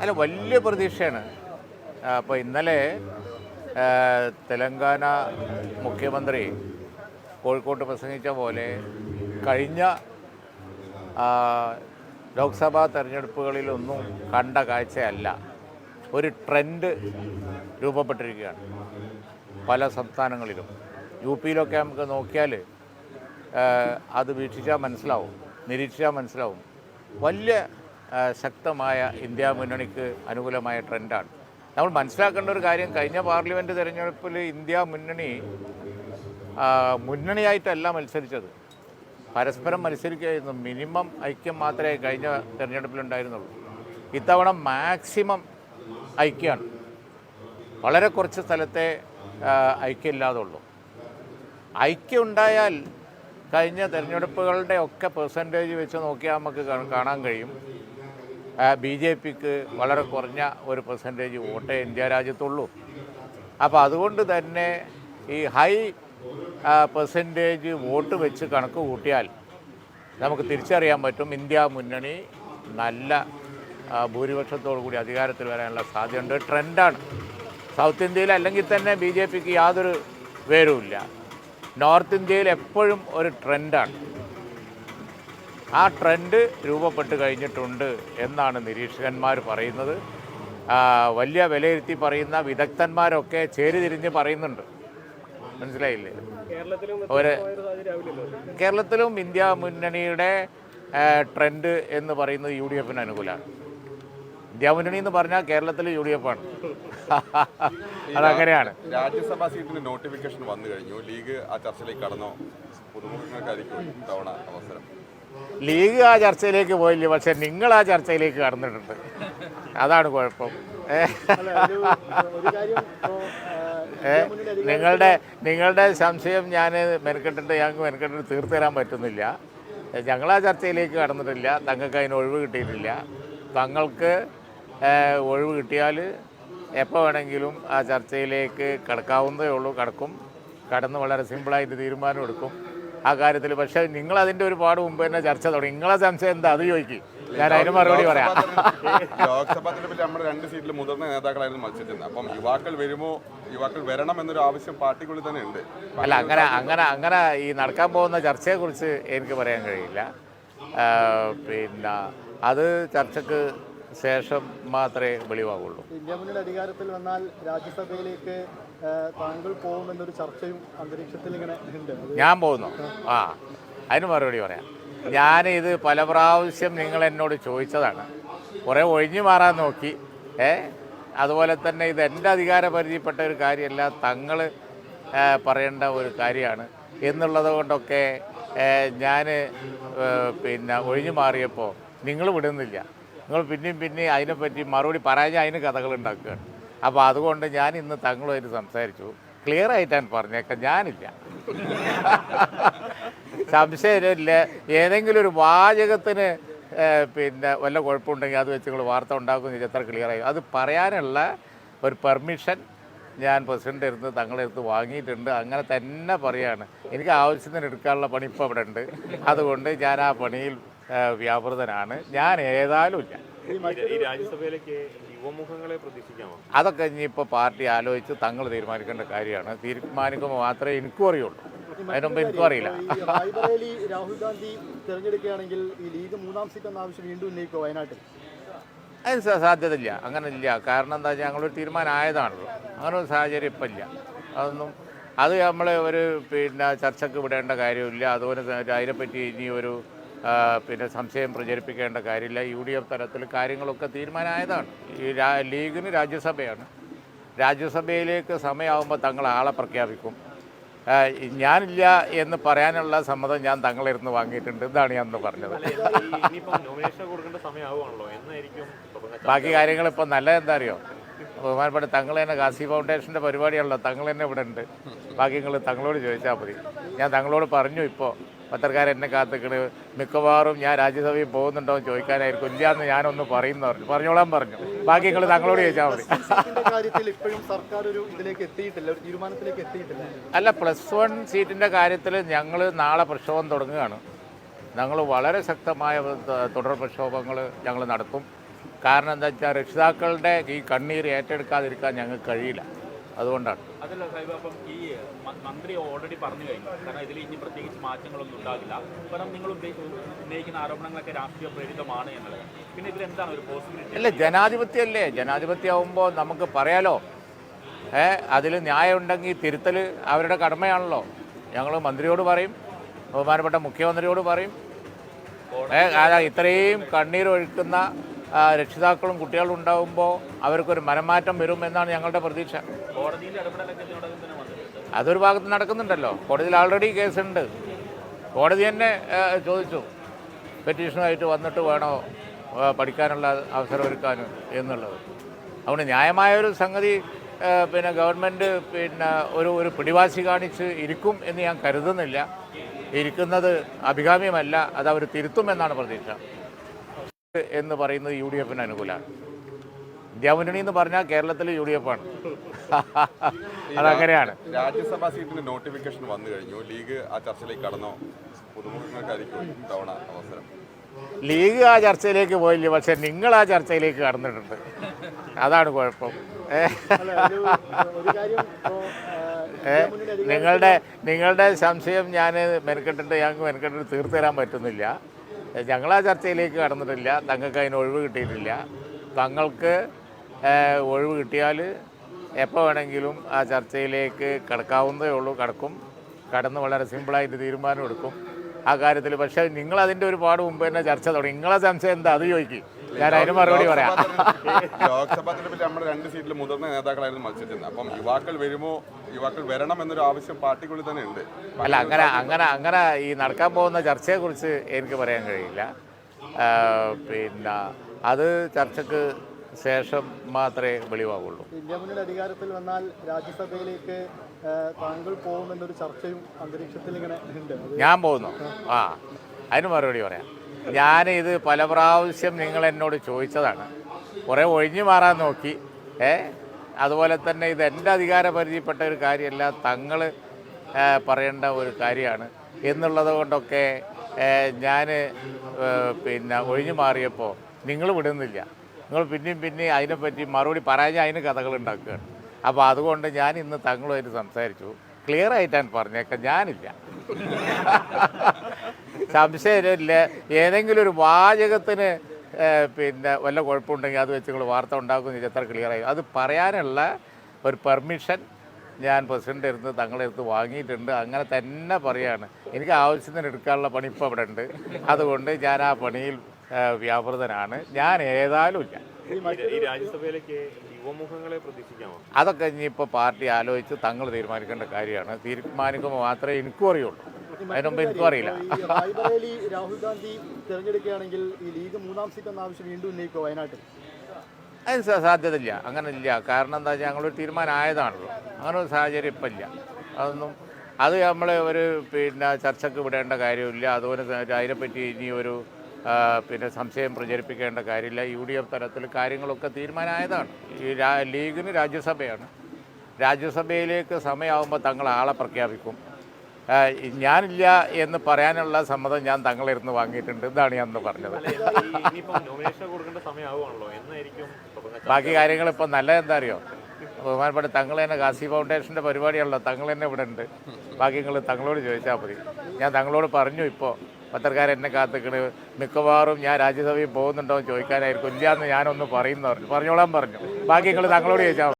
അല്ല വലിയ പ്രതീക്ഷയാണ്. അപ്പോൾ ഇന്നലെ തെലങ്കാന മുഖ്യമന്ത്രി കോഴിക്കോട്ട് പ്രസംഗിച്ച പോലെ കഴിഞ്ഞ ലോക്സഭാ തെരഞ്ഞെടുപ്പുകളിലൊന്നും കണ്ട കാഴ്ചയല്ല. ഒരു ട്രെൻഡ് രൂപപ്പെട്ടിരിക്കുകയാണ് പല സംസ്ഥാനങ്ങളിലും. യു പിയിലൊക്കെ നമുക്ക് നോക്കിയാൽ അത് വീക്ഷിച്ചാൽ മനസ്സിലാവും നിരീക്ഷിച്ചാൽ മനസ്സിലാവും. വലിയ ശക്തമായ ഇന്ത്യ മുന്നണിക്ക് അനുകൂലമായ ട്രെൻഡാണ്. നമ്മൾ മനസ്സിലാക്കേണ്ട ഒരു കാര്യം കഴിഞ്ഞ പാർലമെന്റ് തിരഞ്ഞെടുപ്പിൽ ഇന്ത്യ മുന്നണി മുന്നണിയായിട്ടല്ല മത്സരിച്ചത്. പരസ്പരം മത്സരിക്കുകയായിരുന്നു. മിനിമം ഐക്യം മാത്രമേ കഴിഞ്ഞ തിരഞ്ഞെടുപ്പിലുണ്ടായിരുന്നുള്ളൂ. ഇത്തവണ മാക്സിമം ഐക്യമാണ് വളരെ കുറച്ച് സ്ഥലത്തെ ഐക്യമില്ലാതുള്ളൂ. ഐക്യം ഉണ്ടായാൽ കഴിഞ്ഞ തിരഞ്ഞെടുപ്പുകളുടെ ഒക്കെ പെർസെന്റേജ് വെച്ച് നോക്കിയാൽ നമുക്ക് കാണാൻ കഴിയും. ബി ജെ പിക്ക് വളരെ കുറഞ്ഞ ഒരു പെർസെന്റേജ് വോട്ടേ ഇന്ത്യ രാജ്യത്തുള്ളൂ. അപ്പോൾ അതുകൊണ്ട് തന്നെ ഈ ഹൈ പെർസെന്റേജ് വോട്ട് വെച്ച് കണക്ക് കൂട്ടിയാൽ നമുക്ക് തിരിച്ചറിയാൻ പറ്റും ഇന്ത്യ മുന്നണി നല്ല ഭൂരിപക്ഷത്തോടു കൂടി അധികാരത്തിൽ വരാനുള്ള സാധ്യതയുണ്ട്. ട്രെൻഡാണ്. സൗത്ത് ഇന്ത്യയിൽ അല്ലെങ്കിൽ തന്നെ ബി ജെ പിക്ക് യാതൊരു വേരുമില്ല. നോർത്ത് ഇന്ത്യയിൽ എപ്പോഴും ഒരു ട്രെൻഡാണ്. ആ ട്രെൻഡ് രൂപപ്പെട്ട് കഴിഞ്ഞിട്ടുണ്ട് എന്നാണ് നിരീക്ഷകന്മാർ പറയുന്നത്. വലിയ വിലയിരുത്തി പറയുന്ന വിദഗ്ധന്മാരൊക്കെ ചേരിതിരിഞ്ഞ് പറയുന്നുണ്ട്. മനസ്സിലായില്ലേ? ഒരു കേരളത്തിലും ഇന്ത്യ മുന്നണിയുടെ ട്രെൻഡ് എന്ന് പറയുന്നത് യു ഡി എഫിന് അനുകൂലമാണ്. ഇന്ത്യ മുന്നണി എന്ന് പറഞ്ഞാൽ കേരളത്തിൽ യു ഡി എഫ് ആണ് അതങ്ങനെയാണ്. രാജ്യസഭാ സീറ്റിന് നോട്ടിഫിക്കേഷൻ വന്നു കഴിഞ്ഞു. ലീഗ് ആ ചർച്ചയിലേക്ക് കടന്നോ? പുതുമുഖങ്ങൾക്കായിരിക്കും ഇത്തവണ അവസരം. ലീഗ് ആ ചർച്ചയിലേക്ക് പോയില്ല പക്ഷെ നിങ്ങൾ ആ ചർച്ചയിലേക്ക് കടന്നിട്ടുണ്ട്. അതാണ് കുഴപ്പം? നിങ്ങളുടെ നിങ്ങളുടെ സംശയം ഞാൻ മെനക്കെട്ടിട്ട് ഞങ്ങൾക്ക് മെനക്കെട്ടിട്ട് തീർത്തു തരാൻ പറ്റുന്നില്ല. ഞങ്ങൾ ആ ചർച്ചയിലേക്ക് കടന്നിട്ടില്ല. തങ്ങൾക്ക് അതിന് ഒഴിവ് കിട്ടിയിട്ടില്ല. തങ്ങൾക്ക് ഒഴിവ് കിട്ടിയാൽ എപ്പോൾ വേണമെങ്കിലും ആ ചർച്ചയിലേക്ക് കടക്കാവുന്നതേ ഉള്ളൂ. കടക്കും. കടന്ന് വളരെ സിമ്പിളായിട്ട് തീരുമാനം എടുക്കും. ആ കാര്യത്തിൽ പക്ഷേ നിങ്ങൾ അതിന്റെ ഒരുപാട് മുമ്പ് തന്നെ ചർച്ച തുടങ്ങി. നിങ്ങളെ സംശയം എന്താ? അത് ചോദിക്കും. ഞാൻ അതിന് മറുപടി പറയാം. ലോക്സഭാ തെരഞ്ഞെടുപ്പിൽ നമ്മുടെ രണ്ട് സീറ്റിൽ മുതിർന്ന നേതാക്കളായിരുന്നു മത്സരിച്ചിരുന്നത്. അപ്പം യുവാക്കൾ വരുമോ? യുവാക്കൾ വരണം എന്നൊരു ആവശ്യം പാർട്ടിക്കുള്ളിൽ തന്നെ ഉണ്ട്. അല്ല അങ്ങനെ അങ്ങനെ അങ്ങനെ ഈ നടക്കാൻ പോകുന്ന ചർച്ചയെക്കുറിച്ച് എനിക്ക് പറയാൻ കഴിയില്ല. പിന്നെ അത് ചർച്ചയ്ക്ക് ശേഷം മാത്രമേ വെളിവാകുള്ളൂ. ഇന്ത്യ മുന്നിൽ അധികാരത്തിൽ വന്നാൽ രാജ്യസഭയിലേക്ക് താങ്കൾ പോകുമെന്നൊരു ചർച്ചയും അന്തരീക്ഷത്തിൽ ഇങ്ങനെ ഉണ്ട്. ഞാൻ പോകുന്നു. ആ. അതിന് മറുപടി പറയാം. ഇത് പല പ്രാവശ്യം നിങ്ങൾ എന്നോട് ചോദിച്ചതാണ്. കുറേ ഒഴിഞ്ഞു മാറാൻ നോക്കി. ഏ അതുപോലെ തന്നെ ഇത് എന്റെ അധികാര പരിധിപ്പെട്ട ഒരു കാര്യമല്ല തങ്ങൾ പറയേണ്ട ഒരു കാര്യമാണ്. എന്നുള്ളത് കൊണ്ടൊക്കെ ഞാൻ പിന്നെ ഒഴിഞ്ഞു മാറിയപ്പോൾ നിങ്ങൾ വിടുന്നില്ല. നിങ്ങൾ പിന്നെയും പിന്നെയും അതിനെപ്പറ്റി മറുപടി പറയാൻ അതിന് കഥകൾ ഉണ്ടാക്കുകയാണ്. അപ്പോൾ അതുകൊണ്ട് ഞാൻ ഇന്ന് തങ്ങളുമായിട്ട് സംസാരിച്ചു. ക്ലിയർ ആയിട്ടാണ് പറഞ്ഞേക്കാം ഞാനില്ല. സംശയമില്ല. ഏതെങ്കിലും ഒരു വാചകത്തിന് പിന്നെ വല്ല കുഴപ്പമുണ്ടെങ്കിൽ അത് വെച്ച് നിങ്ങൾ വാർത്ത ഉണ്ടാക്കുന്ന എത്ര ക്ലിയർ ആയി. അത് പറയാനുള്ള ഒരു പെർമിഷൻ ഞാൻ പ്രസിഡന്റ് അടുത്ത് തങ്ങളുടെ അടുത്ത് വാങ്ങിയിട്ടുണ്ട്. അങ്ങനെ തന്നെ പറയാണ്. എനിക്ക് ആവശ്യത്തിന് എടുക്കാനുള്ള പണി ഇപ്പോൾ അവിടെ ഉണ്ട് അതുകൊണ്ട് ഞാൻ ആ പണിയിൽ വ്യാപൃതനാണ്. ഞാൻ ഏതായാലും ഇല്ല. ഈ രാജ്യസഭയിലേക്ക് യുവമുഖങ്ങളെ പ്രതീക്ഷിക്കാമോ? അതൊക്കെ ഇനിയിപ്പോൾ പാർട്ടി ആലോചിച്ച് തങ്ങൾ തീരുമാനിക്കേണ്ട കാര്യമാണ്. തീരുമാനിക്കുമ്പോൾ മാത്രമേ എനിക്കും അറിയുള്ളൂ. അതിനുമ്പ് എനിക്കും അറിയില്ല. രാഹുൽ ഗാന്ധി തിരഞ്ഞെടുക്കുകയാണെങ്കിൽ ഈ ലീഗ് മൂന്നാം സീറ്റ് എന്ന ആവശ്യം വീണ്ടും ഉന്നയിക്കോ വയനാട്ടിൽ? അതിന് സ- സാധ്യതയില്ല. അങ്ങനെ ഇല്ല കാരണം എന്താ വെച്ചാൽ ഞങ്ങളൊരു തീരുമാനം ആയതാണല്ലോ അങ്ങനെ ഒരു സാഹചര്യം ഇപ്പം ഇല്ല. അതൊന്നും അത് നമ്മൾ ഒരു പിന്നെ ചർച്ചയ്ക്ക് വിടേണ്ട കാര്യമില്ല. അതുപോലെ അതിനെപ്പറ്റി ഇനി ഒരു പിന്നെ സംശയം പ്രചരിപ്പിക്കേണ്ട കാര്യമില്ല. യു ഡി എഫ് തലത്തിൽ കാര്യങ്ങളൊക്കെ തീരുമാനമായതാണ്. ഈ രാ ലീഗിന് രാജ്യസഭയാണ്. രാജ്യസഭയിലേക്ക് സമയമാകുമ്പോൾ തങ്ങൾ ആളെ പ്രഖ്യാപിക്കും ഞാനില്ല എന്ന് പറയാനുള്ള സമ്മതം ഞാൻ തങ്ങളെ ഇരുന്ന് വാങ്ങിയിട്ടുണ്ട് ഇതാണ് ഞാൻ പറഞ്ഞത്. ബാക്കി കാര്യങ്ങൾ ഇപ്പം നല്ല എന്താ അറിയോ ബഹുമാനപ്പെട്ട തങ്ങൾ തന്നെ കാസി ഫൗണ്ടേഷന്റെ പരിപാടിയാണല്ലോ. തങ്ങൾ തന്നെ ഇവിടെ ഉണ്ട്. ബാക്കി നിങ്ങൾ തങ്ങളോട് ചോദിച്ചാൽ മതി. ഞാൻ തങ്ങളോട് പറഞ്ഞു ഇപ്പോൾ പത്രക്കാരൻ എന്നെ കാത്തിക്കണ്. മിക്കവാറും ഞാൻ രാജ്യസഭയിൽ പോകുന്നുണ്ടോ എന്ന് ചോദിക്കാനായിരിക്കും. ഇല്ല എന്ന് ഞാനൊന്ന് പറയുന്നു പറഞ്ഞു. പറഞ്ഞോളാൻ പറഞ്ഞു. ബാക്കി നിങ്ങൾ തങ്ങളോട് ചോദിച്ചാൽ മതി. അല്ല പ്ലസ് വൺ സീറ്റിന്റെ കാര്യത്തിൽ ഞങ്ങൾ നാളെ പ്രക്ഷോഭം തുടങ്ങുകയാണ്. ഞങ്ങൾ വളരെ ശക്തമായ തുടർ പ്രക്ഷോഭങ്ങൾ ഞങ്ങൾ നടത്തും. കാരണം എന്താ വെച്ചാൽ രക്ഷിതാക്കളുടെ ഈ കണ്ണീർ ഏറ്റെടുക്കാതിരിക്കാൻ ഞങ്ങൾക്ക് കഴിയില്ല. അതുകൊണ്ടാണ്. അതല്ല സാഹിബ് അപ്പം ഈ മന്ത്രി ഓൾറെഡി പറഞ്ഞു കഴിഞ്ഞു. കാരണം ഇതിൽ ഇനി പ്രത്യേകിച്ച് മാറ്റങ്ങളൊന്നും ഉണ്ടാകില്ല. കാരണം നിങ്ങൾ ഉന്നയിക്കുന്ന ആരോപണങ്ങളൊക്കെ രാഷ്ട്രീയ പ്രേരിതമാണ് എന്നുള്ളത്. പിന്നെ ഇതിൽ എന്താണ് ഒരു പോസിബിലിറ്റി അല്ല ജനാധിപത്യമല്ലേ ജനാധിപത്യമാകുമ്പോൾ നമുക്ക് പറയാലോ? ഏ അതിൽ ന്യായം ഉണ്ടെങ്കിൽ തിരുത്തൽ അവരുടെ കടമയാണല്ലോ. ഞങ്ങൾ മന്ത്രിയോട് പറയും ബഹുമാനപ്പെട്ട മുഖ്യമന്ത്രിയോട് പറയും. ഏ ഇത്രയും കണ്ണീരൊഴുക്കുന്ന രക്ഷിതാക്കളും കുട്ടികളും ഉണ്ടാകുമ്പോൾ അവർക്കൊരു മനമാറ്റം വരും എന്നാണ് ഞങ്ങളുടെ പ്രതീക്ഷ. അതൊരു ഭാഗത്ത് നടക്കുന്നുണ്ടല്ലോ. കോടതിയിൽ ആൾറെഡി കേസുണ്ട്. കോടതി തന്നെ ചോദിച്ചു. പെറ്റീഷനുമായിട്ട് വന്നിട്ട് വേണോ പഠിക്കാനുള്ള അവസരം ഒരുക്കാൻ എന്നുള്ളത്. അതുകൊണ്ട് ന്യായമായ ഒരു സംഗതി പിന്നെ ഗവൺമെന്റ് പിന്നെ ഒരു ഒരു പിടിവാശി കാണിച്ച് ഇരിക്കും എന്ന് ഞാൻ കരുതുന്നില്ല. ഇരിക്കുന്നത് അഭികാമ്യമല്ല അത് അവർ തിരുത്തുമെന്നാണ് പ്രതീക്ഷ. എന്ന് പറയുന്നത് യു ഡി എഫിന് അനുകൂലമാണ് ഇന്ത്യാമുന്നണി എന്ന് പറഞ്ഞാൽ കേരളത്തിൽ യു ഡി എഫ് ആണ് അതങ്ങനെയാണ്. രാജ്യസഭാ സീറ്റിന്റെ നോട്ടിഫിക്കേഷൻ വന്നു കഴിഞ്ഞു. ലീഗ് ആ ചർച്ചയിലേക്ക് കടന്നോ? തവണ അവസരം. ലീഗ് ആ ചർച്ചയിലേക്ക് പോയില്ല പക്ഷെ നിങ്ങൾ ആ ചർച്ചയിലേക്ക് കടന്നിട്ടുണ്ട്. അതാണ് കുഴപ്പം. ഒരു ഒരു കാര്യം ഏ, നിങ്ങളുടെ നിങ്ങളുടെ സംശയം ഞാൻ മെനക്കെട്ടിട്ട് ഞങ്ങൾക്ക് മെനക്കെട്ടിട്ട് തീർത്തു തരാൻ പറ്റുന്നില്ല. ഞങ്ങൾ ആ ചർച്ചയിലേക്ക് കടന്നിട്ടില്ല. തങ്ങൾക്ക് അതിന് ഒഴിവ് കിട്ടിയിട്ടില്ല. തങ്ങൾക്ക് ഒഴിവ് കിട്ടിയാൽ എപ്പോൾ വേണമെങ്കിലും ആ ചർച്ചയിലേക്ക് കടക്കാവുന്നതേ ഉള്ളൂ. കടക്കും. കടന്ന് വളരെ സിമ്പിളായിട്ട് തീരുമാനം എടുക്കും. ആ കാര്യത്തിൽ പക്ഷേ നിങ്ങളതിന്റെ ഒരുപാട് മുമ്പ് തന്നെ ചർച്ച തുടങ്ങി. നിങ്ങളെ സംശയം എന്താ? അത് ചോദിക്കും. ഞാൻ അതിന് മറുപടി പറയാം. ലോക്സഭാ തെരഞ്ഞെടുപ്പിൽ നമ്മുടെ രണ്ട് സീറ്റിൽ മുതിർന്ന നേതാക്കളായിരുന്നു മത്സരിച്ചിരുന്നത്. അപ്പം യുവാക്കൾ വരുമോ യുവാക്കൾ വരണം എന്നൊരു ആവശ്യം പാർട്ടിക്കുള്ളിൽ തന്നെ ഉണ്ട്. അല്ല അങ്ങനെ അങ്ങനെ അങ്ങനെ ഈ നടക്കാൻ പോകുന്ന ചർച്ചയെക്കുറിച്ച് എനിക്ക് പറയാൻ കഴിയില്ല. പിന്നെ അത് ചർച്ചക്ക് ശേഷം മാത്രമേ വെളിവാകുള്ളൂ. ഇന്ത്യ മുന്നണി അധികാരത്തിൽ വന്നാൽ രാജ്യസഭയിലേക്ക് താങ്കൾ പോകുമെന്നൊരു ചർച്ചയും അന്തരീക്ഷത്തിൽ ഇങ്ങനെ ഉണ്ട്. ഞാൻ പോകുന്നു. ആ അതിന് മറുപടി പറയാം. ഞാൻ ഇത് പല പ്രാവശ്യം നിങ്ങൾ എന്നോട് ചോദിച്ചതാണ്. കുറേ ഒഴിഞ്ഞു മാറാൻ നോക്കി. ഏ അതുപോലെ തന്നെ ഇത് എന്റെ അധികാര പരിധിപ്പെട്ട ഒരു കാര്യമല്ല തങ്ങൾ പറയേണ്ട ഒരു കാര്യമാണ്. എന്നുള്ളത് കൊണ്ടൊക്കെ ഞാൻ പിന്നെ ഒഴിഞ്ഞു മാറിയപ്പോൾ നിങ്ങൾ വിടുന്നില്ല. നിങ്ങൾ പിന്നെയും പിന്നെയും അതിനെപ്പറ്റി മറുപടി പറയാൻ അതിന് കഥകൾ ഉണ്ടാക്കുകയാണ്. അപ്പോൾ അതുകൊണ്ട് ഞാൻ ഇന്ന് തങ്ങളുമായിട്ട് സംസാരിച്ചു. ക്ലിയർ ആയിട്ടാണ് പറഞ്ഞേക്കാം ഞാനില്ല. സംശയമില്ല. ഏതെങ്കിലും ഒരു വാചകത്തിന് പിന്നെ വല്ല കുഴപ്പമുണ്ടെങ്കിൽ അത് വെച്ച് നിങ്ങൾ വാർത്ത ഉണ്ടാക്കുന്ന എത്ര ക്ലിയറായി ആയി. അത് പറയാനുള്ള ഒരു പെർമിഷൻ ഞാൻ പ്രസിഡന്റ് ഇരുന്ന് തങ്ങളുടെ അടുത്ത് വാങ്ങിയിട്ടുണ്ട്. അങ്ങനെ തന്നെ പറയാണ്. എനിക്ക് ആവശ്യത്തിന് എടുക്കാനുള്ള പണി ഇപ്പോൾ അവിടെ ഉണ്ട്. അതുകൊണ്ട് ഞാൻ ആ പണിയിൽ വ്യാപൃതനാണ്. ഞാൻ ഏതായാലും ഇല്ല. അതൊക്കെ ഇനിയിപ്പോൾ പാർട്ടി ആലോചിച്ച് തങ്ങൾ തീരുമാനിക്കേണ്ട കാര്യമാണ്. തീരുമാനിക്കുമ്പോൾ മാത്രമേ എനിക്കും അറിയുള്ളൂ അതിനുമുമ്പ് എനിക്കും അറിയില്ല. റായ്ബറേലി രാഹുൽ ഗാന്ധി തിരഞ്ഞെടുക്കുകയാണെങ്കിൽ ഈ ലീഗ് മൂന്നാം സീറ്റ് എന്ന ആവശ്യം വീണ്ടും ഉന്നയിക്കോ വയനാട്ടിൽ? അതിന് സ- സാധ്യതയില്ല. അങ്ങനെ ഇല്ല കാരണം എന്താ വെച്ചാൽ ഞങ്ങളൊരു തീരുമാനമായതാണല്ലോ. അങ്ങനെ ഒരു സാഹചര്യം ഇപ്പം ഇല്ല. അതൊന്നും അത് നമ്മൾ ഒരു പിന്നെ ചർച്ചയ്ക്ക് വിടേണ്ട കാര്യമില്ല. അതുപോലെ അതിനെപ്പറ്റി ഇനി ഒരു പിന്നെ സംശയം പ്രചരിപ്പിക്കേണ്ട കാര്യമില്ല. യു ഡി എഫ് തലത്തിൽ കാര്യങ്ങളൊക്കെ തീരുമാനമായതാണ്. ഈ ലീഗിന് രാജ്യസഭയാണ്. രാജ്യസഭയിലേക്ക് സമയമാകുമ്പോൾ തങ്ങൾ ആളെ പ്രഖ്യാപിക്കും. ഞാനില്ല എന്ന് പറയാനുള്ള സമ്മതം ഞാൻ തങ്ങളെ തങ്ങളിരുന്ന് വാങ്ങിയിട്ടുണ്ട്. ഇതാണ് ഞാൻ പറഞ്ഞത്. ബാക്കി കാര്യങ്ങൾ ഇപ്പം നല്ല എന്താ അറിയോ ബഹുമാനപ്പെട്ട തങ്ങൾ തന്നെ കാസി ഫൗണ്ടേഷന്റെ പരിപാടിയാണല്ലോ. തങ്ങൾ തന്നെ ഇവിടെ ഉണ്ട്. ബാക്കി നിങ്ങൾ തങ്ങളോട് ചോദിച്ചാൽ മതി. ഞാൻ തങ്ങളോട് പറഞ്ഞു ഇപ്പോൾ പത്രക്കാർ എന്നെ കാത്തിക്കണ്. മിക്കവാറും ഞാൻ രാജ്യസഭയിൽ പോകുന്നുണ്ടോ എന്ന് ചോദിക്കാനായിരിക്കും. ഇല്ല എന്ന് ഞാനൊന്ന് പറയുന്നു പറഞ്ഞു. പറഞ്ഞോളാൻ പറഞ്ഞു. ബാക്കി നിങ്ങൾ തങ്ങളോട് ചോദിച്ചാൽ മതി.